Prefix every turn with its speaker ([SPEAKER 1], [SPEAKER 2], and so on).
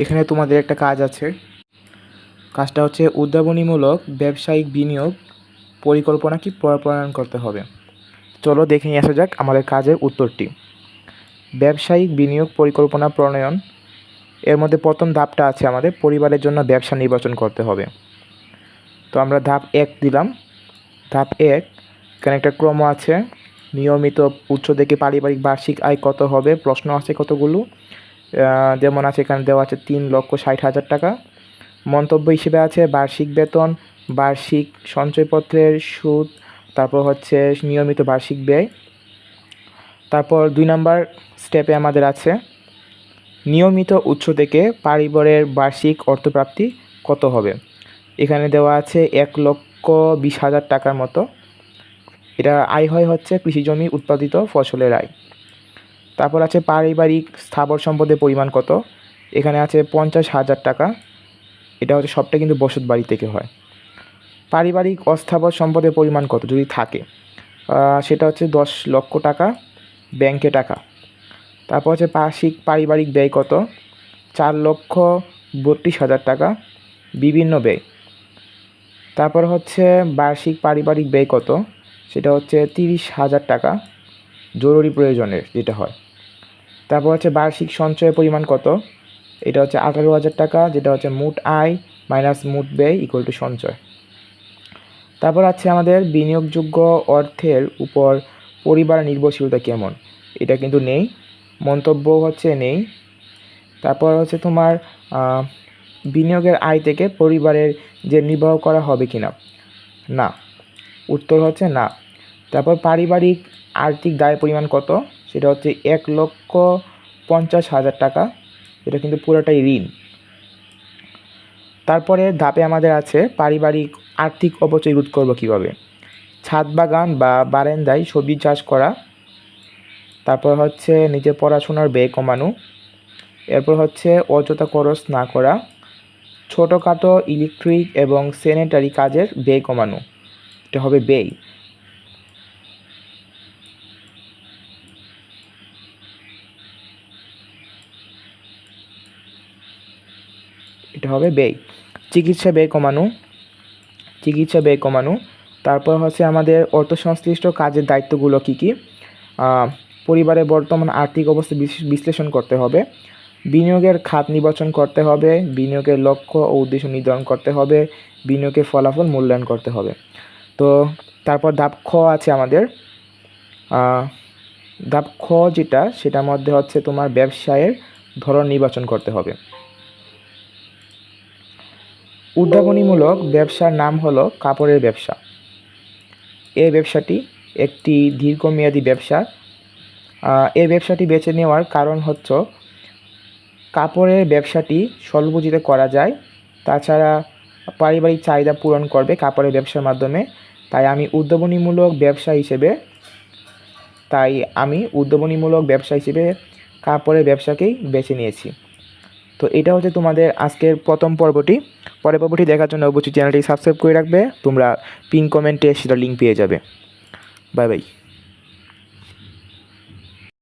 [SPEAKER 1] এখানে তোমাদের একটা কাজ আছে। কাজটা হচ্ছে উদ্ভাবনীমূলক ব্যবসায়িক বিনিয়োগ পরিকল্পনা কি প্রণয়ন করতে হবে। চলো দেখে নিয়ে আসা যাক আমাদের কাজের উত্তরটি। ব্যবসায়িক বিনিয়োগ পরিকল্পনা প্রণয়ন, এর মধ্যে প্রথম ধাপটা আছে আমাদের পরিবারের জন্য ব্যবসা নির্বাচন করতে হবে। তো আমরা ধাপ এক দিলাম। ধাপ এক, এখানে একটা ক্রম আছে। নিয়মিত উৎস থেকে পারিবারিক বার্ষিক আয় কত হবে? প্রশ্ন আছে কতগুলো? যেমন আছে এখানে দেওয়া আছে তিন লক্ষ ষাট হাজার টাকা। মন্তব্য হিসেবে আছে বার্ষিক বেতন, বার্ষিক সঞ্চয়পত্রের সুদ, তারপর হচ্ছে নিয়মিত বার্ষিক ব্যয়। তারপর দুই নাম্বার স্টেপে আমাদের আছে, নিয়মিত উৎস থেকে পারিবারের বার্ষিক অর্থপ্রাপ্তি কত হবে? এখানে দেওয়া আছে এক লক্ষ বিশ হাজার টাকার মতো। এটা আয় হয় হচ্ছে কৃষিজমি উৎপাদিত ফসলের আয়। তারপর আছে পারিবারিক স্থাবর সম্পদের পরিমাণ কত? এখানে আছে পঞ্চাশ হাজার টাকা। এটা হচ্ছে সবটা কিন্তু বসত বাড়ি থেকে হয়। পারিবারিক অস্থাবর সম্পদের পরিমাণ কত যদি থাকে? সেটা হচ্ছে দশ লক্ষ টাকা ব্যাংকে টাকা। তারপর হচ্ছে বার্ষিক পারিবারিক ব্যয় কত? চার লক্ষ বত্রিশ হাজার টাকা। বিভিন্ন ব্যয়। তারপর হচ্ছে বার্ষিক পারিবারিক ব্যয় কত? সেটা হচ্ছে তিরিশ হাজার টাকা। জরুরি প্রয়োজনের যেটা হয়। তারপর হচ্ছে বার্ষিক সঞ্চয়ের পরিমাণ কত? এটা হচ্ছে আঠারো হাজার টাকা, যেটা হচ্ছে মোট আয় মাইনাস মোট ব্যয় ইকুয়াল টু সঞ্চয়। তারপর আছে আমাদের বিনিয়োগযোগ্য অর্থের উপর পরিবার নির্ভরশীলতা কেমন? এটা কিন্তু নেই, মন্তব্য হচ্ছে নেই। তারপর হচ্ছে তোমার বিনিয়োগের আয় থেকে পরিবারের যে নির্বাহ করা হবে কি না। না উত্তর হচ্ছে না। তারপর পারিবারিক আর্থিক দায় পরিমাণ কত? সেটা হচ্ছে এক লক্ষ পঞ্চাশ হাজার টাকা। এটা কিন্তু পুরোটাই ঋণ। তারপরে ধাপে আমাদের আছে পারিবারিক আর্থিক অপচয় রোধ করব কীভাবে? ছাদ বাগান বা বারান্দায় সবজি চাষ করা। তারপর হচ্ছে নিজের পড়াশোনার ব্যয় কমানো। এরপর হচ্ছে অযথা খরচ না করা। ছোটোখাটো ইলেকট্রিক এবং স্যানিটারি কাজের ব্যয় কমানো। এটা হবে ব্যয়। হবে ব্যয়। চিকিৎসা ব্যয় কমানো, চিকিৎসা ব্যয় কমানো। তারপর হচ্ছে আমাদের অর্থ সংশ্লিষ্ট কাজের দায়িত্বগুলো কী কী? পরিবারের বর্তমান আর্থিক অবস্থা বিশ- বিশ্লেষণ করতে হবে। বিনিয়োগের খাত নির্বাচন করতে হবে, বিনিয়োগের লক্ষ্য ও উদ্দেশ্য নির্ধারণ করতে হবে, বিনিয়োগের ফলাফল মূল্যায়ন করতে হবে। তো, তারপর ধাপ খ আছে আমাদের। ধাপ খ যেটা, সেটার মধ্যে হচ্ছে তোমার ব্যবসায়ের ধরন নির্বাচন করতে হবে। উদ্ভাবনীমূলক ব্যবসার নাম হলো কাপড়ের ব্যবসা। এই ব্যবসাটি একটি দীর্ঘমেয়াদী ব্যবসা। এই ব্যবসাটি বেছে নেওয়ার কারণ হচ্ছে কাপড়ের ব্যবসাটি স্বল্পপুঁজিতে করা যায়, তাছাড়া পারিবারিক চাহিদা পূরণ করবে কাপড়ের ব্যবসার মাধ্যমে। তাই আমি উদ্ভাবনীমূলক ব্যবসা হিসেবে, তাই আমি উদ্ভাবনীমূলক ব্যবসা হিসেবে কাপড়ের ব্যবসাকেই বেছে নিয়েছি। তো এটা হচ্ছে তোমাদের আজকের প্রথম পর্বটি। পরের পর্বটি দেখার জন্য অবশ্যই চ্যানেলটি সাবস্ক্রাইব করে রাখবে। তোমরা পিন কমেন্টে সেটা লিঙ্ক পেয়ে যাবে। Bye bye